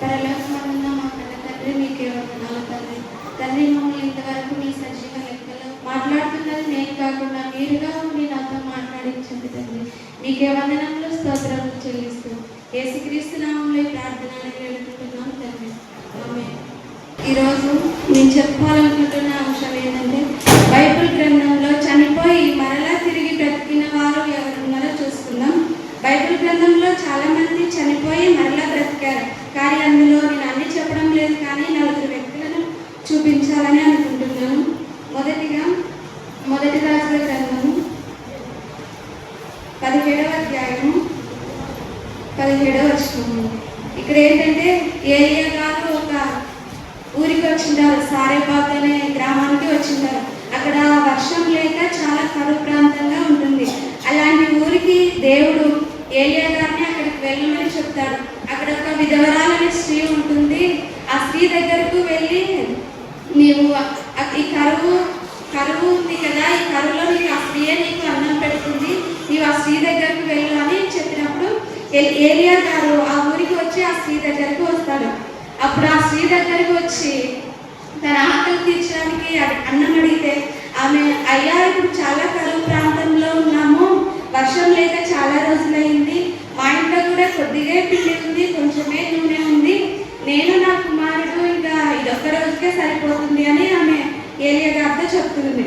పరలోకమందున్న మా కన్న తండ్రి మీకే వందనాలు తండ్రి. తండ్రి మమ్మల్ని ఇంతవరకు మీ సజీవ లెక్కలో మాట్లాడుతున్నది నేను కాకుండా మీరుగా ఉండి నాతో మాట్లాడించండి తండ్రి. మీకే వందనంలో స్తోత్రాలు చెల్లిస్తూ యేసుక్రీస్తు నామంలో ఈ ప్రార్థన అడిగి వేడుకుంటున్నాం తండ్రి. ఆమె ఈరోజు నేను చెప్పాలనుకుంటున్న అంశం ఏంటంటే బైబిల్ గ్రంథంలో చనిపోయి మరలా తిరిగి బ్రతికిన వారు ఎవరున్నారో చూసుకుందాం బైబిల్ గ్రంథంలో చాలా మంది చనిపోయి మరలా బ్రతికారు కానీ అందులో నేను అన్ని చెప్పడం లేదు కానీ నలుగురు వ్యక్తులను చూపించాలని అనుకుంటున్నాను మొదటిగా మొదటి రాజుల గ్రంథము పదిహేడవ అధ్యాయము పదిహేడవ వచనము. ఇక్కడ ఏంటంటే ఏలియా గారు ఒక ఊరికి వచ్చిండారు. సారేబాద్ అనే గ్రామానికి వచ్చిండారు. అక్కడ వర్షం లేక చాలా కరువు ప్రాంతంగా ఉంటుంది. అలాంటి ఊరికి దేవుడు ఏలియా గారిని అక్కడికి వెళ్ళమని చెప్తాడు. అక్కడ ఒక విధవరాలనే స్త్రీ ఉంటుంది. ఆ స్త్రీ దగ్గరకు వెళ్ళి నీవు ఈ కరువు కరువు ఉంది కదా ఈ కరువులో నీకు ఆ స్త్రీయే నీకు అన్నం పెడుతుంది. నీవు ఆ స్త్రీ దగ్గరకు వెళ్ళు అని చెప్పి ఏలియా గారు ఆ ఊరికి వచ్చి ఆ స్త్రీ దగ్గరకు వస్తాడు అప్పుడు ఆ స్త్రీ దగ్గరకు వచ్చి తన ఆకలి తీర్చడానికి అన్నం అడిగితే ఆమె అయ్యా ఇప్పుడు చాలా కరువు ప్రాంతంలో ఉన్నాము. వర్షం లేక చాలా రోజులైంది. మా ఇంట్లో కూడా కొద్దిగా పిండి ఉంది కొంచెమే నూనె ఉంది. నేను నా కుమారుడు ఇంకా ఇదొక్క రోజుకే సరిపోతుంది అని ఆమె ఏలియా గారితో చెప్తుంది.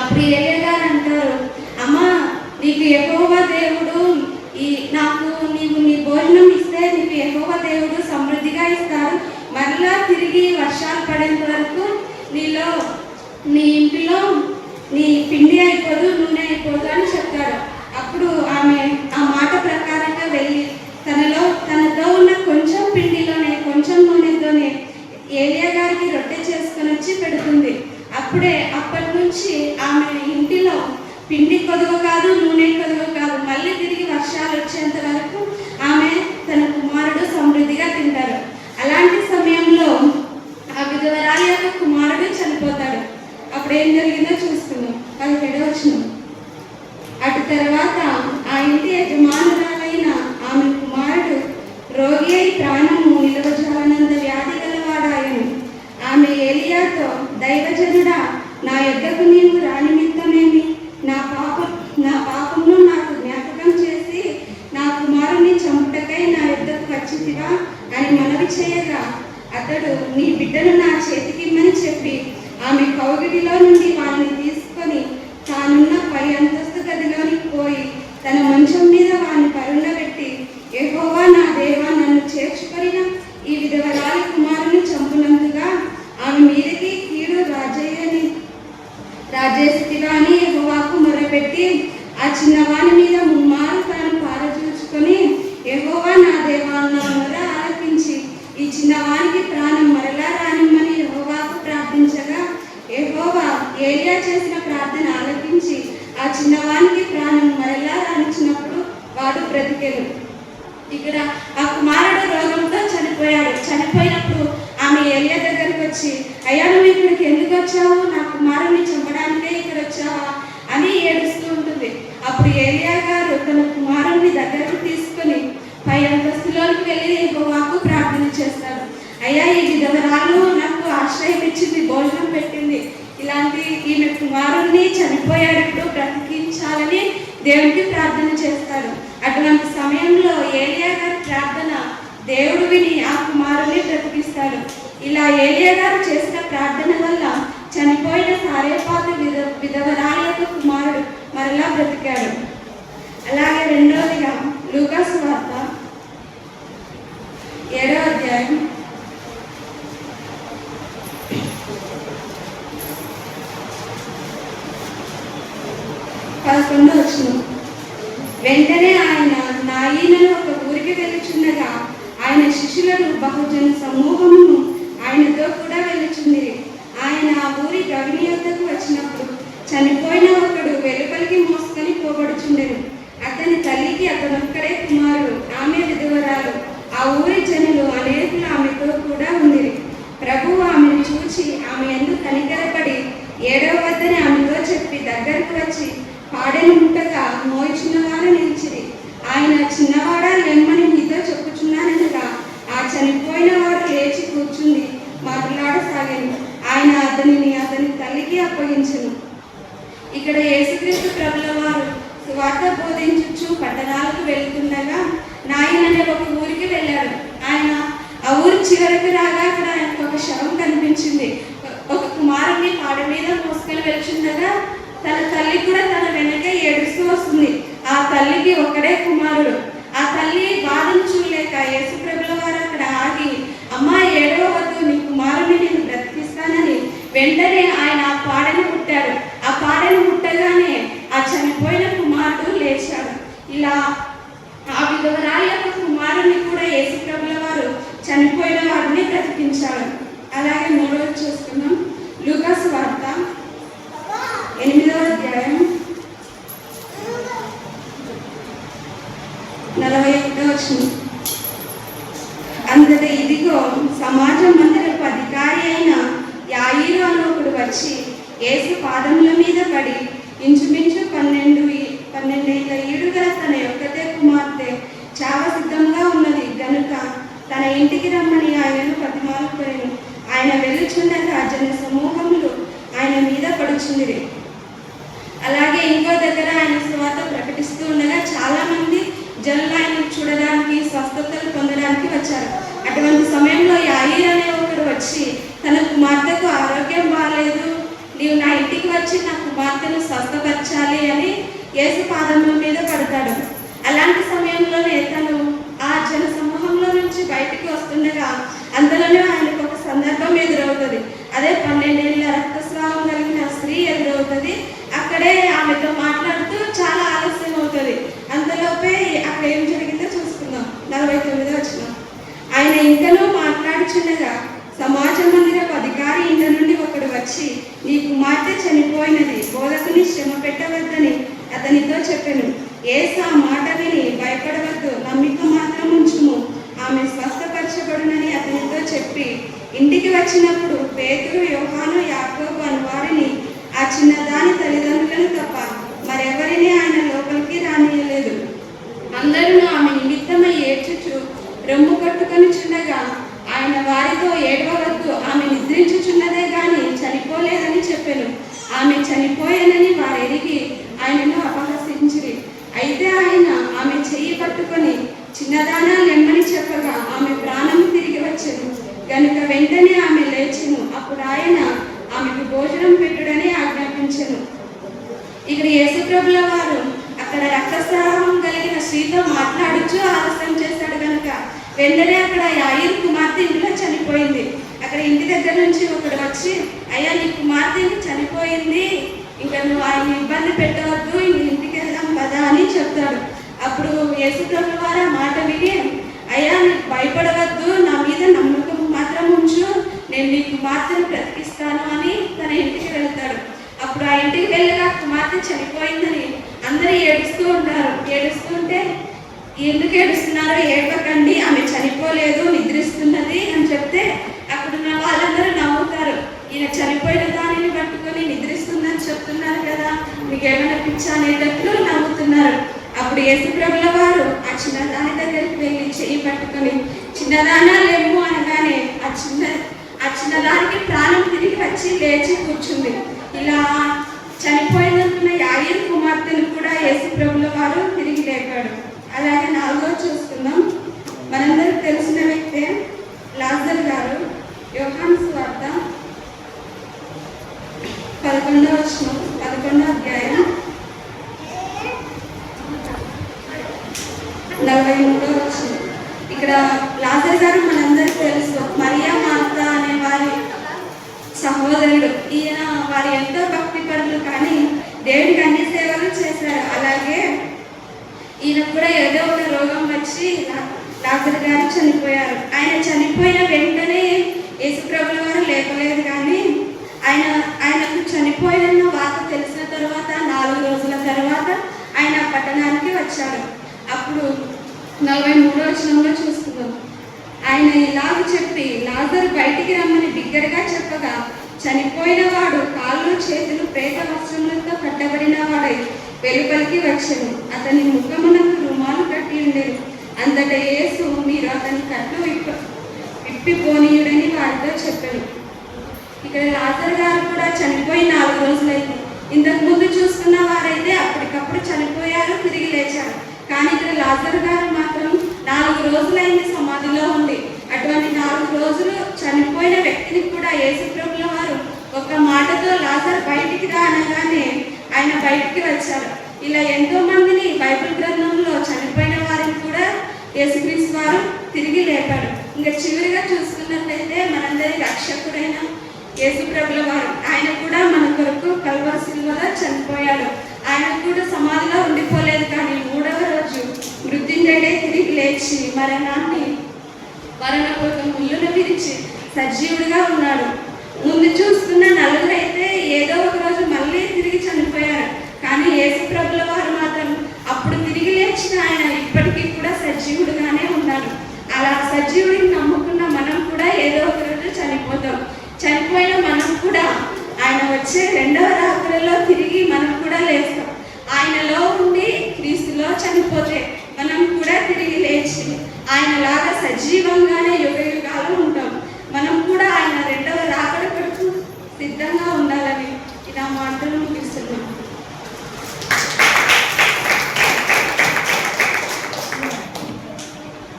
అప్పుడు ఏలియా గారు అంటారు అమ్మా నీకు ఎక్కువగా దేవుడు ఈ నాకు నీవు నీ భోజనం ఇస్తే నీకు ఎక్కువ దేవుడు సమృద్ధిగా ఇస్తాడు మరలా తిరిగి వర్షాలు పడేంత వరకు నీలో నీ ఇంటిలో నీ పిండి అయిపోదు నూనె అయిపోదు అని చెప్తారు. అప్పుడు ఆమె ఆ మాట ప్రకారంగా వెళ్ళి తనలో తనతో ఉన్న కొంచెం పిండిలోనే కొంచెం నూనెతోనే ఏలియా గారికి రొట్టె చేసుకొని వచ్చి పెడుతుంది. అప్పుడే అప్పటి నుంచి ఆమె ఇంటిలో పిండి కొదువ కాదు నూనె కొదువ కాదు మళ్ళీ తిరిగి వర్షాలు వచ్చేంత వరకు ఆమె తన కుమారుడు సమృద్ధిగా తింటారు అలాంటి సమయంలో ఆ విధవరాలి యొక్క కుమారుడు చనిపోతాడు అప్పుడు ఏం జరిగిందో చూసుకుందాం పదిహేడు వచ్చిన అటు తర్వాత ఆ ఇంటి యజమానురాలైన ఆమె కుమారుడు రోగి అయి ప్రాణము నిలవజాలనంత వ్యాధి గలవాడాయను ఆమె ఏలియాతో దైవజనుడా నా యొద్దకు నీవు రానిమిత్తమేమి నా పాపం నా పాపమును నాకు జ్ఞాపకం చేసి నా కుమారుని చంపుటకై నా యొద్దకు వచ్చితివా అని మనవి చేయగా అతడు నీ బిడ్డను నా చేతికిమ్మని చెప్పి ఆమె కౌగిడిలో నుండి వారిని తీసుకొని తానున్న పై అంతస్తు గదిలోనికి పోయి తన మంచం మీద వారిని పరుండబెట్టి యెహోవా నా దేవా నన్ను చేర్చుకొనిన ఈ విధవరాలి కుమారుని చంపునందుగా ఆమె మీదకి కీడు రాజయ్యని రాజేస్థితిగా అని యెహోవాకు మొరపెట్టి ఆ చిన్నవాని మీద ముమ్మారు తాను పారచూచుకొని యెహోవా నా దేవా నా మొర ఆలకించి ఈ చిన్నవానికి ప్రాణం మరలా రానిమ్మని యహోవాకు ప్రార్థించగా యహోవా ఏలియా చేసిన ప్రార్థన ఆలకించి ఆ చిన్నవానికి ప్రాణం మరలా రానిచ్చినప్పుడు వాడు బ్రతికెను. ఇక్కడ ఆ కుమారుడు రోగంతో చనిపోయాడు. చనిపోయినప్పుడు ఆమె ఏలియా దగ్గరికి వచ్చి అయ్యా నువ్వు ఇక్కడికి ఎందుకు వచ్చావు? నా కుమారుని చంపడానికే ఇక్కడ వచ్చావా? అని ఏడుస్తూ ఉంటుంది. అప్పుడు ఏలియా గారు తన కుమారుణ్ణి దగ్గరకు తీసుకొని పై అంతస్తులోకి వెళ్ళి వాకు ప్రార్థన చేస్తాడు అయ్యా ఈ విధవరాలు నాకు ఆశ్రయం ఇచ్చింది భోజనం పెట్టింది. ఇలాంటి ఈమె కుమారుణ్ణి చనిపోయాడు ఇప్పుడు బ్రతికించాలని దేవునికి ప్రార్థన చేస్తాడు. అటువంటి సమయంలో ఏలియా గారి ప్రార్థన దేవుడు విని ఆ కుమారుని బ్రతికిస్తాడు. ఇలా ఏలియా గారు చేసిన ప్రార్థన వల్ల చనిపోయిన సారేపాత విధ విధవరాల యొక్క కుమారుడు మరలా బ్రతికాడు. అలాగే రెండవదిగా లూకాసు వార్త ఏడో అధ్యాయం పదకొండు వచ్చిన వెంటనే ఆయన నాయనను ఒక ఊరికి వెళ్ళుచుండగా ఆయన శిష్యులను బహుజన సమూహమును ఆయనతో కూడా వెళ్ళుచుంది. ఆయన ఆ ఊరి గవిని వద్దకు వచ్చినప్పుడు చనిపోయిన ఒకడు వెలుపలికి మోసుకొని పోబడుచుండెను అతని తల్లికి అతనొక్కడే కుమారుడు ఆమె విధవరాలు ఆ ఊరి జనులు అనేకులు ఆమెతో కూడా ఉండిరి ప్రభు ఆమెను చూచి ఆమె ఎందుకు కనికరపడి ఏడవ వద్దని ఆమెతో చెప్పి దగ్గరకు వచ్చి పాడెను ముట్టగా మోయిచున్నవారు నిలిచిరి ఆయన చిన్నవాడా లెమ్మని మీతో చెప్పుచున్నాననగా ఆ చనిపోయిన అతనిని అతని తల్లికి బోధించను ఇక్కడ యేసుక్రీస్తు ప్రభుల వారు సువార్త బోధించుచు పట్టణాలకు వెళ్తుండగా నాయన అనే ఒక ఊరికి వెళ్ళాడు. ఆయన ఆ ఊరి చివరికి రాగా అక్కడ ఆయనకు ఒక శవం కనిపించింది. ఒక కుమారుని పాడ మీద మోసుకొని వెళ్తుండగా తన తల్లి కూడా తన వెనకే ఏడుస్తూ వస్తుంది ఆ తల్లికి ఒక్కడే కుమారుడు ఆ తల్లి బాధను చూడలేక యేసు ప్రభుల వారు అక్కడ ఆగి అమ్మా ఏడవ వద్దు నీ కుమారుని నేను బ్రతికిస్తానని వెంటనే ఆయన ఆ పాడను పుట్టాడు ఆ పాడను పుట్టగానే ఆ చనిపోయిన కుమారుడు లేచాడు ఇలా ఆ విధవరాలి యొక్క కుమారుని కూడా యేసు ప్రభుల వారు చనిపోయిన వారిని బ్రతికించాడు అలాగే మూడవది చూసుకున్నాం లూకాస్ వార్త ఎనిమిదవ అధ్యాయం నలభై ఒకటో వచ్చింది అంతట ఇదిగో సమాజ మందిరపు అధికారి అయిన యాయిరు అని ఒకడు వచ్చి యేసు పాదముల మీద పడి ఇంచుమించు పన్నెండు ఈ- పన్నెండేళ్ళ ఈడుగల తన యొక్కతే కుమార్తె చావ సిద్ధంగా ఉన్నది. గనుక తన ఇంటికి రమ్మని ఆయనను ప్రతిమాలుకొనెను. ఆయన వెళ్ళుచుండగా జన సమూహములు ఆయన మీద పడుచుంది అలాగే ఇంకో దగ్గర ఆయన స్వాత ప్రకటిస్తూ ఉండగా చాలా మంది జనులు ఆయన చూడడానికి స్వస్థతలు పొందడానికి వచ్చారు. అటువంటి సమయంలో యాయిర్ అనే ఒకరు వచ్చి తన కుమార్తెకు ఆరోగ్యం బాగాలేదు నీవు నా ఇంటికి వచ్చి నా కుమార్తెను స్వస్థపరచాలి అని యేసు పాదముల మీద పడతాడు. అలాంటి సమయంలోనే తను ఆ జన సమూహంలో నుంచి బయటికి వస్తుండగా అందులోనే ఆయనకు ఒక సందర్భం ఎదురవుతుంది. అదే పన్నెండేళ్ళ రక్తస్రావం కలిగిన స్త్రీ ఎదురవుతుంది. అక్కడే ఆమెతో మాట్లాడుతూ చాలా ఆలస్యం అవుతుంది అంతలోపే అక్కడ ఏం జరిగిందో చూసుకుందాం. నలభై తొమ్మిది వచ్చిన ఆయన ఇంకనూ మాట్లాడుచుండగా సమాజ మందిరపు అధికారి ఇంటి నుండి ఒకడు వచ్చి నీ కుమార్తె చనిపోయినది. బోధకుని శ్రమ పెట్టవద్దని అతనితో చెప్పాను ఏసా ఆ మాట విని భయపడవద్దు నమ్మిక మాత్రం ఉంచుము. ఆమె స్వస్థపరచబడునని అతనితో చెప్పి ఇంటికి వచ్చినప్పుడు పేతురు యోహాను యాకోబు అని వారిని ఆ చిన్నదాని తల్లిదండ్రులను తప్ప మరెవరిని ఆయన లోపలికి రానియలేదు అందరూ ఆమె నిమిత్తమై ఏడ్చుచు రొమ్ము కట్టుకొని చుండగా ఆయన వారితో ఏడవవద్దు ఆమె నిద్రించుచున్నదే గాని చనిపోలేదని చెప్పాను. ఆమె చనిపోయానని వారెరిగి ఆయనను అపహసించిరి అయితే ఆయన ఆమె చెయ్యి పట్టుకొని చిన్నదానా లెమ్మని చెప్పగా ఆమె ప్రాణం తిరిగి వచ్చను. గనుక వెంటనే ఆమె లేచెను. అప్పుడు ఆయన ఆమెకు భోజనం పెట్టుడని ఆజ్ఞాపించను. ఇక్కడ యేసుప్రభుల వారు అక్కడ రక్తస్రావం కలిగిన స్త్రీతో మాట్లాడుచు ఆలస్యం చేశాడు కనుక వెంటనే అక్కడ యాయిర్ కుమార్తె ఇంట్లో చనిపోయింది. అక్కడ ఇంటి దగ్గర నుంచి ఒకడు వచ్చి అయ్యా నీ కుమార్తె చనిపోయింది. ఇంకా నువ్వు ఆయన ఇబ్బంది పెట్టవద్దు ఇంటికి వెళ్దాం కదా అని చెప్తాడు. అప్పుడు యేసుప్రభు వారు ఆ మాట విని అయ్యా నీకు భయపడవద్దు నా మీద నమ్మకం మాత్రం ఉంచు నేను నీకు మాత్రం బ్రతికిస్తాను అని తన ఇంటికి వెళ్తాడు. అప్పుడు ఆ ఇంటికి వెళ్ళగా కుమార్తె చనిపోయిందని అందరూ ఏడుస్తూ ఉంటారు ఏడుస్తుంటే ఎందుకు ఏడుస్తున్నారో? ఏడవకండి ఆమె చనిపోలేదు నిద్రిస్తున్నది అని చెప్తే అక్కడ ఉన్న వాళ్ళందరూ ఈయన చనిపోయిన దానిని పట్టుకొని నిద్రిస్తుందని చెప్తున్నారు కదా. మీకు ఏమైనా పిచ్చా అనేటట్లు నవ్వుతున్నారు. అప్పుడు యేసుప్రభుల వారు ఆ చిన్నదాని దగ్గరికి వెళ్ళి చెయ్యి పట్టుకొని చిన్నదానా లేము అనగానే ఆ చిన్న ఆ చిన్నదానికి ప్రాణం తిరిగి వచ్చి లేచి కూర్చుంది. ఇలా చనిపోయినందున యాయర్ కుమార్తెను కూడా యేసు వారు తిరిగి లేపాడు. అలాగే నాలుగో చూసుకుందాం మనందరికి తెలిసిన వ్యక్తే లాజర్ గారు యోహాన్ స్వార్త పదకొండవ వచ్చిన పదకొండవ అధ్యాయం. నలభై మూడో వచ్చిన ఇక్కడ లాజర్ గారు మనందరికి తెలుసు మరియా మాత అనే వారి సహోదరుడు. ఈయన వారు ఎంతో భక్తి పరులు కానీ దేవుడికి అన్ని సేవలు చేశారు. అలాగే ఈయన కూడా ఏదో ఒక రోగం వచ్చి డాక్టర్ గారు చనిపోయారు. ఆయన చనిపోయిన వెంటనే యేసుప్రభుల వారు లేపలేదు కానీ ఆయన ఆయనకు చనిపోయిన వార్త తెలిసిన తర్వాత నాలుగు రోజుల తర్వాత ఆయన పట్టణానికి వచ్చాడు. అప్పుడు నలభై మూడో వచనంలో చూస్తున్నాం. ఆయన ఇలాగ చెప్పి లాజర్ బయటికి రమ్మని బిగ్గరగా చెప్పగా చనిపోయిన వాడు కాళ్ళు చేతులు ప్రేత వస్త్రములతో కట్టబడిన వాడై వెలుపలికి వచ్చాను. అతని ముఖమునకు రుమాలు కట్టి ఉండేది అంతట యేసు మీరు అతని కట్లు విప్ప విప్పిపోనీయుడని వారితో చెప్పాను. ఇక్కడ రాజర్ గారు కూడా చనిపోయి నాలుగు రోజులైంది. ఇంతకు ముందు చూసుకున్న వారైతే అప్పటికప్పుడు చనిపోయారు తిరిగి లేచారు. కానీ ఇక్కడ లాజర్ గారు మాత్రం నాలుగు రోజులైంది సమాధిలో ఉంది అటువంటి నాలుగు రోజులు చనిపోయిన వ్యక్తిని కూడా ఏసుప్రభుల వారు ఒక మాటతో లాజర్ బయటికి రా అనగానే ఆయన బయటికి వచ్చారు. ఇలా ఎంతో మందిని బైబిల్ గ్రంథంలో చనిపోయిన వారిని కూడా యేసుక్రీస్తు వారు తిరిగి లేపాడు ఇంకా చివరిగా చూసుకున్నట్లయితే మనందరి రక్షకుడైన యేసుప్రభుల వారు. ఆయన కూడా మన కొరకు కల్వర సిల్వలో చనిపోయాడు. ఆయన కూడా సమాధిలో ఉండిపోలేదు కానీ మూడవ రోజు మృత్యుండే తిరిగి లేచి మరణాన్ని మరణపూర్వక ముళ్ళును విరిచి సజీవుడిగా ఉన్నాడు. ముందు చూస్తున్న నలుగురు అయితే ఏదో ఒక రోజు మళ్ళీ తిరిగి చనిపోయారు కానీ యేసు ప్రభుల వారు మాత్రం అప్పుడు తిరిగి లేచిన ఆయన ఇప్పటికీ కూడా సజీవుడుగానే ఉన్నాడు అలా సజీవుడిని నమ్ముకున్న మనం కూడా ఏదో ఒక రోజు చనిపోతాం చనిపోయిన మనం కూడా ఆయన వచ్చే రెండవ రాత్రిలో తిరిగి మనం కూడా లేస్తాం ఆయనలో ఉండి క్రీస్తులో చనిపోతే మనం కూడా తిరిగి లేచి ఆయనలాగా సజీవంగానే యుగ యుగాలు ఉంటాం. మనం కూడా ఆయన రెండవ రాకడ కొరకు సిద్ధంగా ఉండాలని ఇలా మాటలు ముగిస్తున్నాం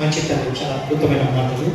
మంచి తల్లి చాలా అద్భుతమైన మాటలు.